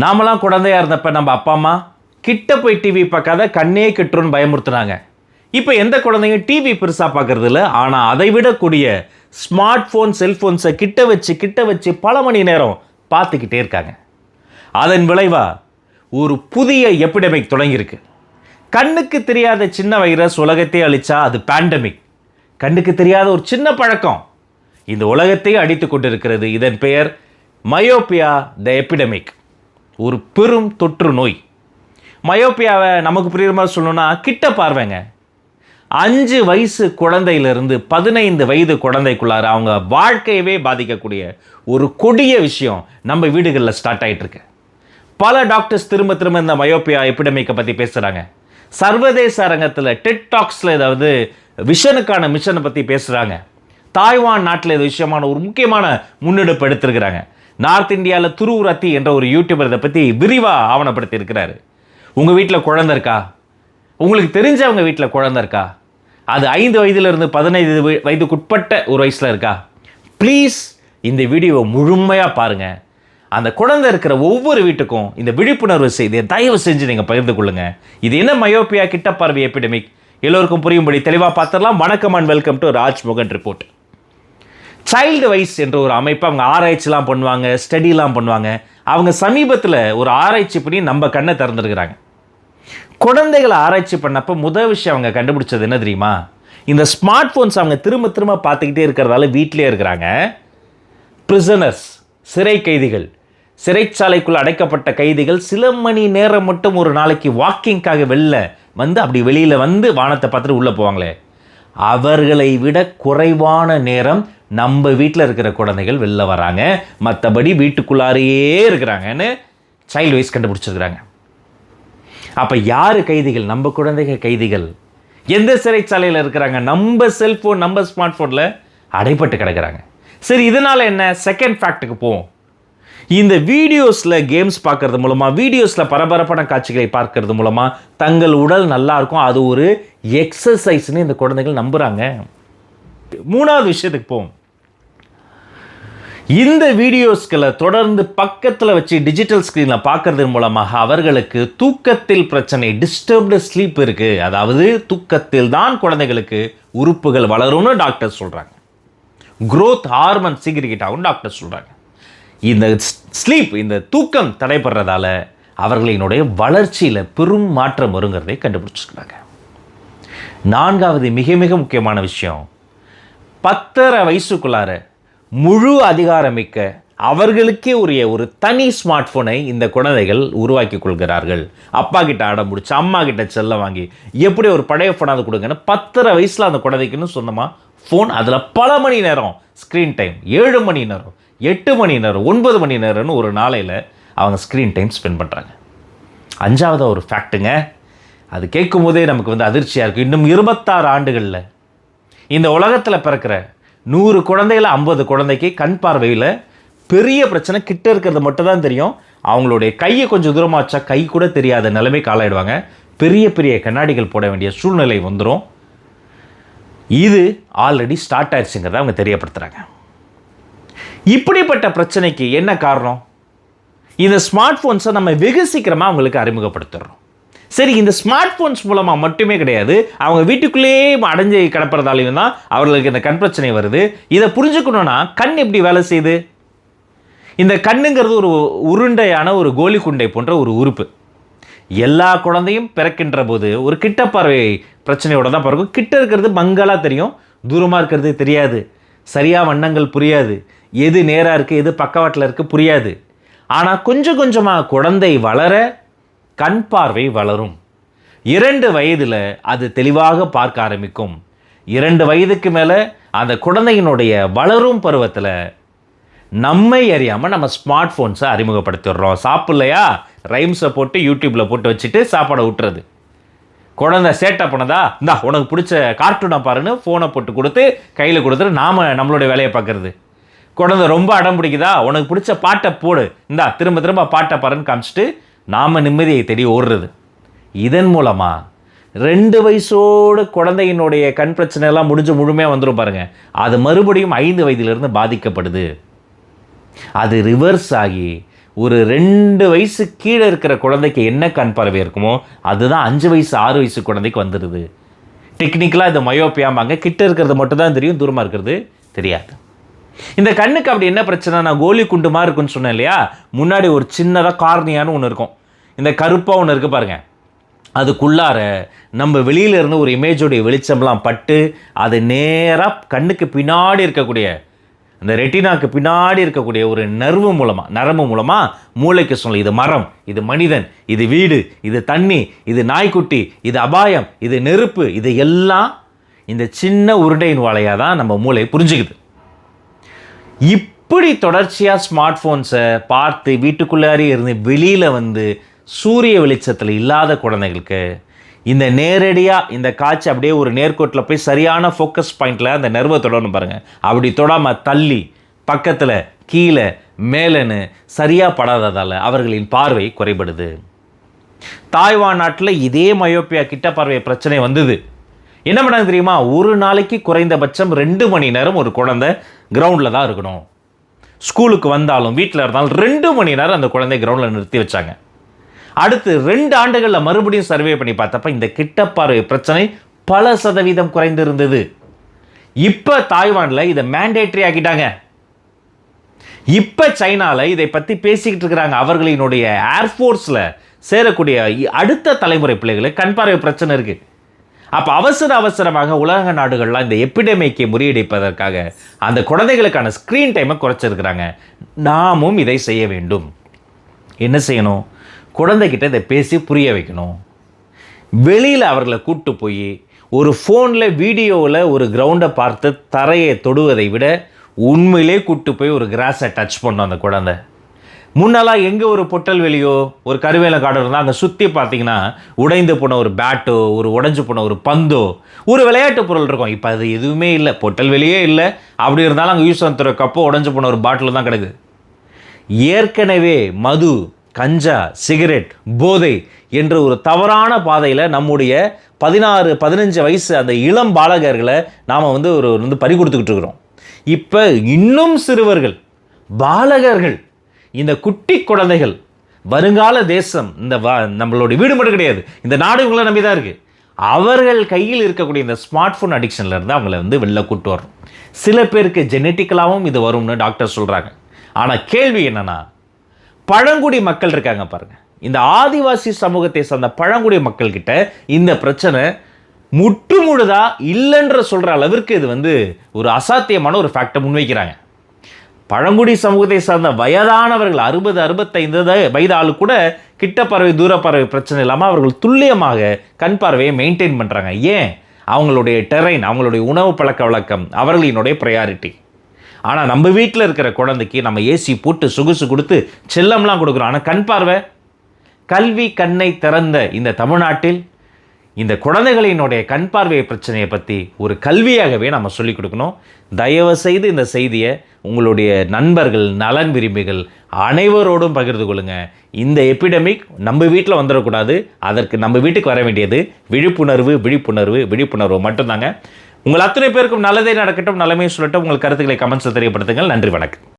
நாமெல்லாம் குழந்தையா இருந்தப்ப நம்ம அப்பா அம்மா கிட்ட போய் டிவி பார்க்காத கண்ணே கிட்டுருன்னு பயமுறுத்துனாங்க. இப்போ எந்த குழந்தையும் டிவி பெருசாக பார்க்கறது இல்லை. ஆனால் அதை விடக்கூடிய ஸ்மார்ட் ஃபோன் செல்ஃபோன்ஸை கிட்ட வச்சு கிட்ட வச்சு பல மணி நேரம் பார்த்துக்கிட்டே இருக்காங்க. அதன் விளைவாக ஒரு புதிய எபிடமிக் தொடங்கியிருக்கு. கண்ணுக்கு தெரியாத சின்ன வைரஸ் உலகத்தை அழித்தா அது பேண்டமிக் கண்ணுக்கு தெரியாத ஒரு சின்ன பழக்கம். இந்த உலகத்தை அடித்து கொண்டிருக்கிறது. இதன் பெயர் மயோபியா த எபிடமிக் ஒரு பெரும் தொற்று நோய். மயோப்பியாவை நமக்கு புரியுற மாதிரி சொல்லணும்னா கிட்ட பார்வைங்க. அஞ்சு வயசு குழந்தையிலிருந்து பதினைந்து வயது குழந்தைக்குள்ளார அவங்க வாழ்க்கையவே பாதிக்கக்கூடிய ஒரு கொடிய விஷயம் நம்ம வீடுகளில் ஸ்டார்ட் ஆயிட்டுருக்கு. பல டாக்டர்ஸ் திரும்ப திரும்ப இந்த மயோப்பியா எபிடமிக்கை பற்றி பேசுகிறாங்க சர்வதேச அரங்கத்தில் டெக்டாக்ஸில் ஏதாவது விஷனுக்கான மிஷனை பற்றி பேசுகிறாங்க தாய்வான் நாட்டில் இது விஷயமான ஒரு முக்கியமான முன்னெடுப்பு எடுத்திருக்கிறாங்க. நார்த் இந்தியாவில் துருவுரத்தி என்ற ஒரு யூடியூபர் இதை பற்றி விரிவாக ஆவணப்படுத்தி இருக்கிறாரு உங்கள் வீட்டில் குழந்தை இருக்கா? உங்களுக்கு தெரிஞ்சவங்க வீட்டில் குழந்தை இருக்கா? அது ஐந்து வயதிலிருந்து பதினைந்து வயதுக்குட்பட்ட ஒரு வயசில் இருக்கா? ப்ளீஸ் இந்த வீடியோவை முழுமையாக பாருங்கள் அந்த குழந்தை இருக்கிற ஒவ்வொரு வீட்டுக்கும் இந்த விழிப்புணர்வு செய்தியை தயவு செஞ்சு நீங்கள் பகிர்ந்து கொள்ளுங்கள் இது என்ன மயோப்பியா கிட்ட பார்வை எபிடமிக் எல்லோருக்கும் புரியும்படி தெளிவாக பார்த்துடலாம். வணக்கம் and welcome to Rajmohan report child wise என்ற ஒரு அமைப்பு அவங்க ஆராய்ச்சிலாம் பண்ணுவாங்க ஸ்டடிலாம் பண்ணுவாங்க. அவங்க சமீபத்தில் ஒரு ஆராய்ச்சி பண்ணி நம்ம கண்ணை திறந்துருக்கிறாங்க. குழந்தைகளை ஆராய்ச்சி பண்ணப்போ முதல் விஷயம் அவங்க கண்டுபிடிச்சது என்ன தெரியுமா? இந்த ஸ்மார்ட் ஃபோன்ஸ் அவங்க திரும்ப திரும்ப பார்த்துக்கிட்டே இருக்கிறதால வீட்டிலே இருக்கிறாங்க. பிரிசனர்ஸ் சிறை கைதிகள். சிறைச்சாலைக்குள் அடைக்கப்பட்ட கைதிகள் சில மணி நேரம் மட்டும் ஒரு நாளைக்கு வாக்கிங்காக வெளில வந்து அப்படி வெளியில் வந்து வானத்தை பார்த்துட்டு உள்ளே போவாங்களே. அவர்களை விட குறைவான நேரம் நம்ம வீட்டில் இருக்கிற குழந்தைகள் வெளில வராங்க. மற்றபடி வீட்டுக்குள்ளாரையே இருக்கிறாங்கன்னு சைல்டு வைஸ் கண்டுபிடிச்சிருக்கிறாங்க. அப்போ யார் கைதிகள்? நம்ம குழந்தைகள் கைதிகள். எந்த சிறைச்சாலையில் இருக்கிறாங்க? நம்ம செல்ஃபோன் நம்ம ஸ்மார்ட் ஃபோனில் அடைப்பட்டு கிடக்கிறாங்க. சரி இதனால் என்ன? செகண்ட் ஃபேக்ட்டுக்கு போவோம். இந்த வீடியோஸில் கேம்ஸ் பார்க்கறது மூலமாக வீடியோஸில் பரபரப்பான காட்சிகளை பார்க்கறது மூலமாக தங்கள் உடல் நல்லா இருக்கும். அது ஒரு எக்ஸசைஸ்னு இந்த குழந்தைகள் நம்புகிறாங்க மூணாவது விஷயத்துக்கு போவோம். இந்த வீடியோஸ்களை தொடர்ந்து பக்கத்தில் வச்சு டிஜிட்டல் ஸ்க்ரீனில் பார்க்கறது மூலமாக அவர்களுக்கு தூக்கத்தில் பிரச்சனை டிஸ்டர்ப்டு ஸ்லீப் இருக்குது அதாவது தூக்கத்தில் தான் குழந்தைகளுக்கு உறுப்புகள் வளரும்னு டாக்டர் சொல்கிறாங்க குரோத் ஹார்மன் சீக்கிரிக்கிட்டாகும் டாக்டர் சொல்கிறாங்க இந்த ஸ்லீப் இந்த தூக்கம் தடைபடுறதால அவர்களினுடைய வளர்ச்சியில் பெரும் மாற்றம் வருங்கிறதை கண்டுபிடிச்சிருக்கிறாங்க. நான்காவது மிக மிக முக்கியமான விஷயம் பத்தரை வயசுக்குள்ளார முழு அதிகாரமிக்க அவர்களுக்கே உரிய ஒரு தனி ஸ்மார்ட் ஃபோனை இந்த குழந்தைகள் உருவாக்கி கொள்கிறார்கள். அப்பா கிட்ட ஆட முடிச்சு அம்மா கிட்ட செல்ல வாங்கி எப்படி ஒரு பழைய ஃபோனாவது கொடுங்கன்னு பத்தரை வயசில் அந்த குழந்தைக்குன்னு சொந்தமாக ஃபோன் அதில் பல மணி நேரம் ஸ்க்ரீன் டைம் ஏழு மணி நேரம். எட்டு மணி நேரம் ஒன்பது மணி நேரம்னு ஒரு நாளையில் அவங்க ஸ்க்ரீன் டைம் ஸ்பெண்ட் பண்ணுறாங்க அஞ்சாவது ஒரு ஃபேக்ட்டுங்க அது கேட்கும் போதே நமக்கு வந்து அதிர்ச்சியாக இருக்குது இன்னும் இருபத்தாறு ஆண்டுகளில் இந்த உலகத்தில் பிறக்கிற நூறு குழந்தையில் ஐம்பது குழந்தைக்கு கண் பார்வையில் பெரிய பிரச்சனை கிட்ட இருக்கிறது மட்டும் தான் தெரியும். அவங்களுடைய கையை கொஞ்சம் தூரமாக வச்சா கை கூட தெரியாத நிலைமைக்கு ஆளாயிடுவாங்க பெரிய பெரிய கண்ணாடிகள் போட வேண்டிய சூழ்நிலை வந்துடும் இது ஆல்ரெடி ஸ்டார்ட் ஆயிடுச்சுங்கிறத அவங்க தெரியப்படுத்துகிறாங்க இப்படிப்பட்ட பிரச்சனைக்கு என்ன காரணம்? இந்த ஸ்மார்ட் ஃபோன்ஸை நம்ம வெகு சீக்கிரமாக அவங்களுக்கு அறிமுகப்படுத்துகிறோம் சரி இந்த ஸ்மார்ட் ஃபோன்ஸ் மூலமாக மட்டுமே கிடையாது அவங்க வீட்டுக்குள்ளேயே அடைஞ்சு கிடப்புறதாலையும் தான் அவர்களுக்கு இந்த கண் பிரச்சனை வருது. இதை புரிஞ்சுக்கணுன்னா கண் எப்படி வேலை செய்யுது? இந்த கண்ணுங்கிறது ஒரு உருண்டையான ஒரு கோலி குண்டை போன்ற ஒரு உறுப்பு. எல்லா குழந்தையும் பிறக்கின்ற போது ஒரு கிட்ட பார்வை பிரச்சனையோட தான் பிறக்கும். கிட்ட இருக்கிறது மங்கலாக தெரியும் தூரமாக இருக்கிறது தெரியாது. சரியாக வண்ணங்கள் புரியாது. எது நேராக இருக்குது எது பக்கவாட்டில் இருக்குது புரியாது. ஆனால் கொஞ்சம் கொஞ்சமாக குழந்தை வளர கண் பார்வை வளரும். இரண்டு வயதில் அது தெளிவாக பார்க்க ஆரம்பிக்கும். இரண்டு வயதுக்கு மேலே அந்த குழந்தையினுடைய வளரும் பருவத்தில் நம்மை அறியாமல் நம்ம ஸ்மார்ட் ஃபோன்ஸை அறிமுகப்படுத்திடுறோம். சாப்பிட்லையா? ரைம்ஸை போட்டு யூடியூப்பில் போட்டு வச்சுட்டு சாப்பாடை விட்டுறது குழந்தை சேட்டை பண்ணதா? இந்தா உனக்கு பிடிச்ச கார்ட்டூனை பாருன்னு ஃபோனை போட்டு கொடுத்து கையில் கொடுத்துட்டு நாம் நம்மளுடைய வேலையை பார்க்குறது. குழந்தை ரொம்ப அடம் பிடிக்குதா? உனக்கு பிடிச்ச பாட்டை போடு. இந்தா திரும்ப திரும்ப பாட்டை பாருன்னு காமிச்சிட்டு நாம் நிம்மதியை தேடி ஓடுறது. இதன் மூலமாக ரெண்டு வயசோடு குழந்தையினுடைய கண் பிரச்சனையெல்லாம் முடிஞ்சு முழுமையாக வந்துடும் பாருங்கள் அது மறுபடியும் ஐந்து வயதிலிருந்து பாதிக்கப்படுது. அது ரிவர்ஸ் ஆகி ஒரு ரெண்டு வயசு கீழே இருக்கிற குழந்தைக்கு என்ன கண் பார்வை இருக்குமோ அதுதான் அஞ்சு வயசு ஆறு வயசு குழந்தைக்கு வந்துடுது டெக்னிக்கலாக இது மயோப்பியாம்பாங்க கிட்ட இருக்கிறது மட்டும் தான் தெரியும் தூரமாக இருக்கிறது தெரியாது. இந்த கண்ணுக்கு அப்படி என்ன பிரச்சனை நான் கோலி குண்டு மாதிரி இருக்குன்னு சொன்னேன் இல்லையா? முன்னாடி ஒரு சின்னதாக கார்னியான்னு ஒன்று இருக்கும். இந்த கருப்பாக ஒன்று இருக்குது பாருங்க. அதுக்குள்ளார நம்ம வெளியில இருந்து ஒரு இமேஜோடைய வெளிச்சம்லாம் பட்டு அது நேராக கண்ணுக்கு பின்னாடி இருக்கக்கூடிய அந்த ரெட்டினாக்கு பின்னாடி இருக்கக்கூடிய ஒரு நர்வு மூலமாக நரம்பு மூலமாக மூளைக்கு சொல்ல இது மரம் இது மனிதன் இது வீடு இது தண்ணி இது நாய்க்குட்டி இது அபாயம் இது நெருப்பு இது எல்லாம் இந்த சின்ன உருண்டையின் வாழையாக தான் நம்ம மூளை புரிஞ்சுக்குது. இப்படி தொடர்ச்சியாக ஸ்மார்ட் ஃபோன்ஸை பார்த்து வீட்டுக்குள்ளாரே இருந்து வெளியில் வந்து சூரிய வெளிச்சத்தில் இல்லாத குழந்தைகளுக்கு இந்த நேரடியாக இந்த காட்சி அப்படியே ஒரு நேர்கோட்டில் போய் சரியான ஃபோக்கஸ் பாயிண்டில் அந்த நர்வை தொடரணும் பாருங்கள் அப்படி தொடாமல் தள்ளி பக்கத்தில் கீழே மேலேன்னு சரியாக படாததால் அவர்களின் பார்வை குறைபடுது. தாய்வான் நாட்டில் இதே மயோப்பியா கிட்ட பார்வை பிரச்சனை வந்தது. என்ன பண்ணாங்க தெரியுமா? ஒரு நாளைக்கு குறைந்தபட்சம் ரெண்டு மணி நேரம் ஒரு குழந்தை கிரவுண்டில் தான் இருக்கணும். ஸ்கூலுக்கு வந்தாலும் வீட்டில் இருந்தாலும் ரெண்டு மணி நேரம் அந்த குழந்தை கிரவுண்டில் நிறுத்தி வச்சாங்க. அடுத்து ரெண்டு ஆண்டுகளில் மறுபடியும் சர்வே பண்ணி பார்த்தப்ப இந்த கிட்டப்பார்வை பிரச்சனை பல சதவீதம் குறைந்திருந்தது. இப்போ தாய்வானில் இதை மேண்டேட்ரி ஆக்கிட்டாங்க. இப்போ சைனாவில் இதை பற்றி பேசிக்கிட்டு இருக்கிறாங்க அவர்களினுடைய ஏர்ஃபோர்ஸில் சேரக்கூடிய அடுத்த தலைமுறை பிள்ளைகளுக்கு கண் பார்வை பிரச்சனை இருக்குது அப்போ அவசர அவசரமாக உலக நாடுகள்லாம் இந்த எப்பிடமிக்கை முறியடிப்பதற்காக அந்த குழந்தைகளுக்கான ஸ்க்ரீன் டைமை குறைச்சிருக்கிறாங்க. நாமும் இதை செய்ய வேண்டும். என்ன செய்யணும்? குழந்தைகிட்ட இதை பேசி புரிய வைக்கணும். வெளியில் அவர்களை கூப்பிட்டு போய் ஒரு ஃபோனில் வீடியோவில் ஒரு கிரவுண்டை பார்த்து தரையை தொடுவதை விட உண்மையிலே கூப்பிட்டு போய் ஒரு கிராஸை டச் பண்ணும் அந்த குழந்தை. முன்னெல்லாம் எங்கே ஒரு பொட்டல் வெளியோ ஒரு கருவேல காடு இருந்தால் அங்கே சுற்றி பார்த்தீங்கன்னா உடைந்து போன ஒரு பேட்டோ ஒரு உடைஞ்சு போன ஒரு பந்தோ ஒரு விளையாட்டு பொருள் இருக்கும். இப்போ அது எதுவுமே இல்லை. பொட்டல் வெளியே இல்லை. அப்படி இருந்தாலும் அங்கே யூஸ் வந்துற கப்போ உடைஞ்சு போன ஒரு பாட்டில் தான் கிடக்குது ஏற்கனவே மது கஞ்சா சிகரெட் போதை என்ற ஒரு தவறான பாதையில் நம்முடைய பதினாறு பதினஞ்சு வயசு அந்த இளம் பாலகர்களை நாம் வந்து ஒரு வந்து பறி கொடுத்துக்கிட்டு இருக்கிறோம். இப்போ இன்னும் சிறுவர்கள் பாலகர்கள் இந்த குட்டி குழந்தைகள் வருங்கால தேசம் இந்த நம்மளோட வீடு மட்டும் கிடையாது இந்த நாடு இவங்களை நம்பி தான் இருக்குது அவர்கள் கையில் இருக்கக்கூடிய இந்த ஸ்மார்ட் ஃபோன் அடிக்ஷனில் இருந்து அவங்கள வந்து வெளில கூட்டு வரும் சில பேருக்கு ஜெனட்டிக்கலாகவும் இது வரும்னு டாக்டர் சொல்கிறாங்க ஆனால் கேள்வி என்னென்னா பழங்குடி மக்கள் இருக்காங்க பாருங்கள் இந்த ஆதிவாசி சமூகத்தை சார்ந்த பழங்குடி மக்கள்கிட்ட இந்த பிரச்சனை முற்று முழுதாக இல்லைன்ற சொல்கிற அளவிற்கு இது வந்து ஒரு அசாத்தியமான ஒரு ஃபேக்டை முன்வைக்கிறாங்க. பழங்குடி சமூகத்தை சார்ந்த வயதானவர்கள் அறுபது அறுபத்தைந்து வயது ஆளு கூட கிட்ட பறவை தூர பறவை பிரச்சனை இல்லாமல் அவர்கள் துல்லியமாக கண் பார்வையை மெயின்டைன் பண்ணுறாங்க ஏன்? அவங்களுடைய டெரைன் அவங்களுடைய உணவு பழக்க வழக்கம் அவர்களினுடைய ப்ரையாரிட்டி ஆனால் நம்ம வீட்டில் இருக்கிற குழந்தைக்கு நம்ம ஏசி போட்டு சொகுசு கொடுத்து செல்லம்லாம் கொடுக்குறோம். ஆனால் கண் பார்வை? கல்வி கண்ணை திறந்த இந்த தமிழ்நாட்டில் இந்த குழந்தைகளினுடைய கண் பார்வை பிரச்சனையை பற்றி ஒரு கல்வியாகவே நம்ம சொல்லிக் கொடுக்கணும். தயவு செய்து இந்த செய்தியை உங்களுடைய நண்பர்கள் நலன் விரும்பிகள் அனைவரோடும் பகிர்ந்து கொள்ளுங்கள் இந்த எபிடமிக் நம்ம வீட்டில் வந்துடக்கூடாது. அதற்கு நம்ம வீட்டுக்கு வர வேண்டியது விழிப்புணர்வு விழிப்புணர்வு விழிப்புணர்வு மட்டும்தாங்க. உங்கள் அத்தனை பேருக்கும் நல்லதே நடக்கட்டும் நலமே சொல்லட்டும். உங்கள் கருத்துக்களை கமெண்ட்ஸில் தெரியப்படுத்துங்கள். நன்றி வணக்கம்.